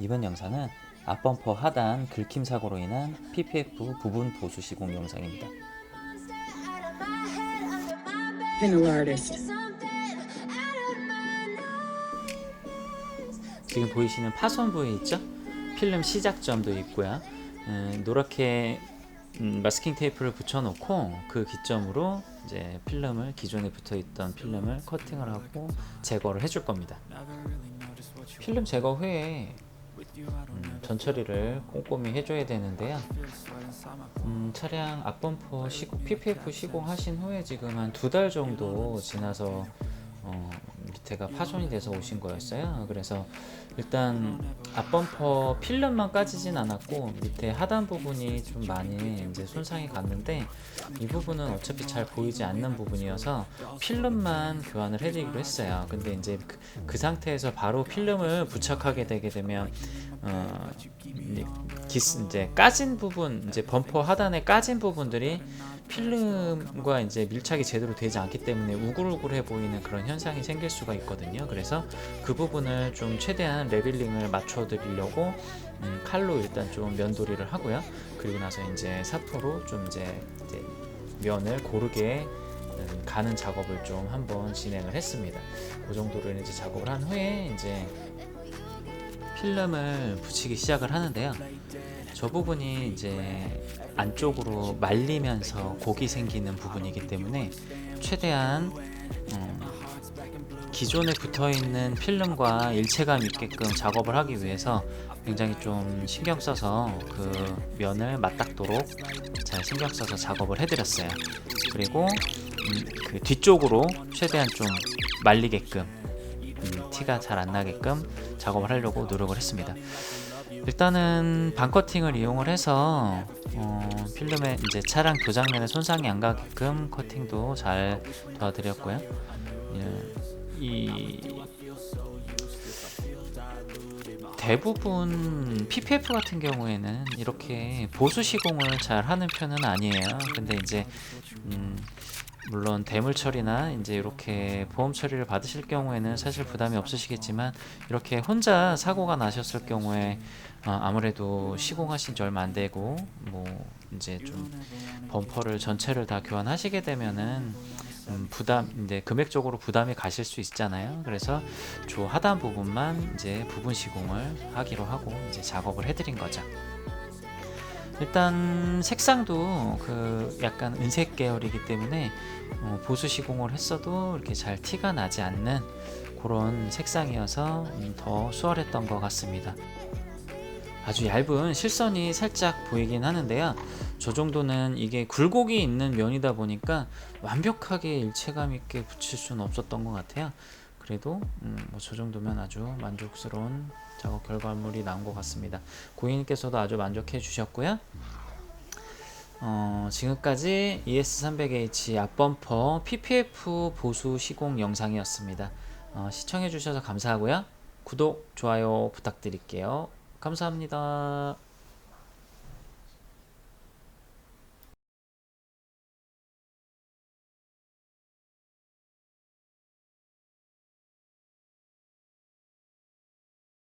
이번 영상은 앞범퍼 하단 긁힘 사고로 인한 PPF 부분 보수 시공 영상입니다. 지금 보이시는 파손 부위 있죠? 필름 시작점도 있고요. 음, 노랗게 음, 마스킹 테이프를 붙여놓고 그 기점으로 이제 필름을 기존에 붙어있던 필름을 커팅을 하고 제거를 해줄 겁니다. 필름 제거 후에 음, 전처리를 꼼꼼히 해줘야 되는데요. 음, 차량 앞범퍼 시공, PPF 시공하신 후에 지금 한 두 달 정도 지나서 어, 밑에가 파손이 돼서 오신 거였어요. 그래서 일단 앞범퍼 필름만 까지진 않았고 밑에 하단 부분이 좀 많이 이제 손상이 갔는데 이 부분은 어차피 잘 보이지 않는 부분이어서 필름만 교환을 해드리기로 했어요. 근데 이제 그, 그 상태에서 바로 필름을 부착하게 되게 되면 어, 기스 이제 까진 부분 이제 범퍼 하단에 까진 부분들이 필름과 이제 밀착이 제대로 되지 않기 때문에 우글우글해 보이는 그런 현상이 생길 수가 있거든요. 그래서 그 부분을 좀 최대한 레벨링을 맞춰 드리려고 음, 칼로 일단 좀 면도리를 하고요. 그리고 나서 이제 사포로 좀 이제, 이제 면을 고르게 음, 가는 작업을 좀 한번 진행을 했습니다. 그 정도로 이제 작업을 한 후에 이제 필름을 붙이기 시작을 하는데요. 저 부분이 이제 안쪽으로 말리면서 곡이 생기는 부분이기 때문에 최대한 음, 기존에 붙어 있는 필름과 일체감 있게끔 작업을 하기 위해서 굉장히 좀 신경 써서 그 면을 맞닿도록 잘 신경 써서 작업을 해드렸어요. 그리고 음, 그 뒤쪽으로 최대한 좀 말리게끔 음, 티가 잘 안 나게끔 작업을 하려고 노력을 했습니다. 일단은 반커팅을 이용을 해서 어, 필름에 이제 차량 교장면에 손상이 안 가게끔 커팅도 잘 도와드렸고요. 예, 이 대부분 PPF 같은 경우에는 이렇게 보수 시공을 잘 하는 편은 아니에요. 근데 이제 음, 물론 대물 처리나 이제 이렇게 보험 처리를 받으실 경우에는 사실 부담이 없으시겠지만 이렇게 혼자 사고가 나셨을 경우에 어, 아무래도 시공하신 지 얼마 안 되고 뭐 이제 좀 범퍼를 전체를 다 교환하시게 되면은 음, 부담 이제 금액적으로 부담이 가실 수 있잖아요. 그래서 조 하단 부분만 이제 부분 시공을 하기로 하고 이제 작업을 해드린 거죠. 일단 색상도 그 약간 은색 계열이기 때문에 어, 보수 시공을 했어도 이렇게 잘 티가 나지 않는 그런 색상이어서 음, 더 수월했던 것 같습니다. 아주 얇은 실선이 살짝 보이긴 하는데요. 저 정도는 이게 굴곡이 있는 면이다 보니까 완벽하게 일체감 있게 붙일 수는 없었던 것 같아요. 그래도 음, 뭐저 정도면 아주 만족스러운 작업 결과물이 나온 것 같습니다. 고객님께서도 아주 만족해 주셨고요. 어, 지금까지 ES300H 앞범퍼 PPF 보수 시공 영상이었습니다. 어, 시청해 주셔서 감사하고요. 구독, 좋아요 부탁드릴게요. 감사합니다.